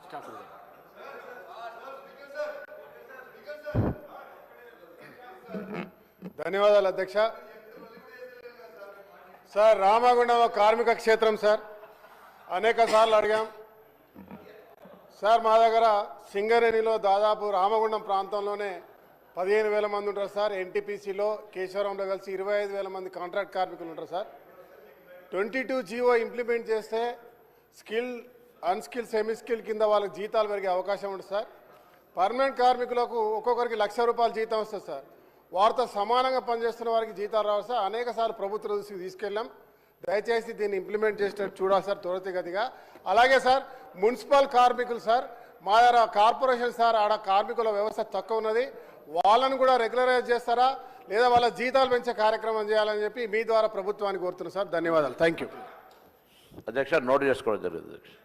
Match start అవుతుంది ధన్యవాదాలు అధ్యక్ష. సార్ రామగుండం కార్మిక క్షేత్రం సార్. అనేక సార్లు అడిగాం. సార్ మా దగ్గర సింగరేణిలో దాదాపు రామగుండం ప్రాంతంలోనే పదిహేను వేల మంది ఉంటారు సార్. ఎన్టీపీసీలో కేశవరంలో కలిసి ఇరవై ఐదు వేల మంది కాంట్రాక్ట్ కార్మికులు ఉంటారు sir. Twenty two GO implement చేస్తే స్కిల్ అన్స్కిల్ సెమీ స్కిల్ కింద వాళ్ళకి జీతాలు పెరిగే అవకాశం ఉంది సార్. పర్మనెంట్ కార్మికులకు ఒక్కొక్కరికి లక్ష రూపాయల జీతం వస్తుంది సార్. వారితో సమానంగా పనిచేస్తున్న వారికి జీతాలు రావు సార్. అనేక సార్లు ప్రభుత్వ దృష్టికి తీసుకెళ్ళాం. దయచేసి దీన్ని ఇంప్లిమెంట్ చేసేటట్టు చూడాలి సార్ త్వరితగతిగా. అలాగే సార్ మున్సిపల్ కార్మికులు సార్ మా దగ్గర కార్పొరేషన్ సార్ ఆడ కార్మికుల వ్యవస్థ తక్కువ ఉన్నది. వాళ్ళను కూడా రెగ్యులరైజ్ చేస్తారా? లేదా వాళ్ళ జీతాలు పెంచే కార్యక్రమం చేయాలని చెప్పి మీ ద్వారా ప్రభుత్వానికి కోరుతున్నాను సార్. ధన్యవాదాలు. Thank you. అధ్యక్ష నోట్ చేసుకోవడం జరుగుతుంది అధ్యక్ష